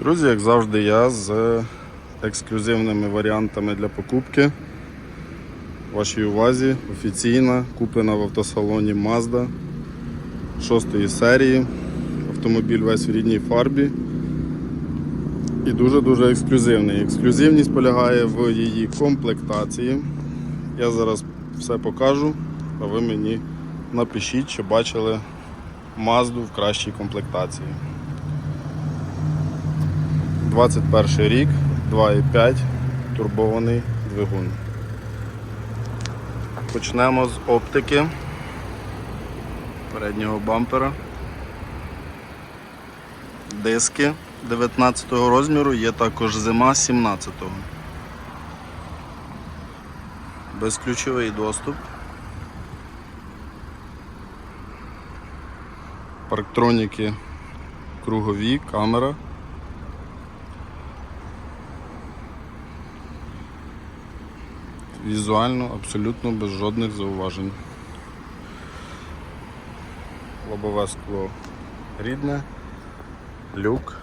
Друзі, як завжди, я з ексклюзивними варіантами для покупки. Вашій увазі офіційна, куплена в автосалоні Mazda 6 серії. Автомобіль весь в рідній фарбі. І дуже-дуже ексклюзивний. Ексклюзивність полягає в її комплектації. Я зараз все покажу, а ви мені напишіть, чи бачили Mazda в кращій комплектації. 21 рік, 2,5 турбований двигун. Почнемо з оптики переднього бампера. Диски 19 розміру, є також зима 17-го. Безключовий доступ. Парктроніки кругові, камера. Візуально абсолютно без жодних зауважень. Лобове скло рідне, люк.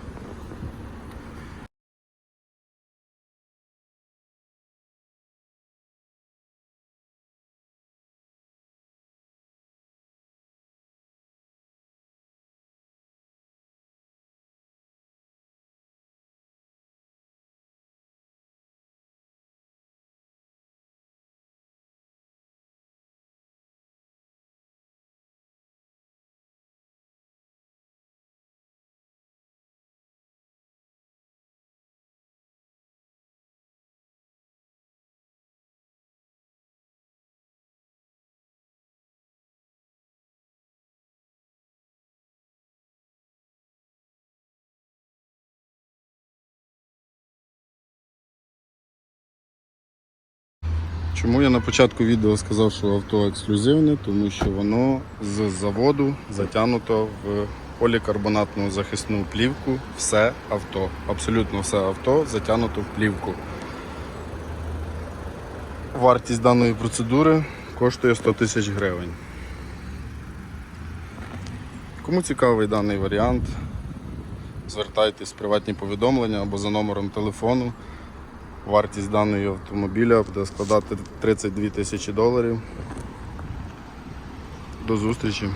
Чому я на початку відео сказав, що авто ексклюзивне, тому що воно з заводу затягнуто в полікарбонатну захисну плівку. Все авто, абсолютно все авто затягнуто в плівку. Вартість даної процедури коштує 100 тисяч гривень. Кому цікавий даний варіант, звертайтесь в приватні повідомлення або за номером телефону. Вартість даної автомобіля буде складати 32 тисячі доларів. До зустрічі!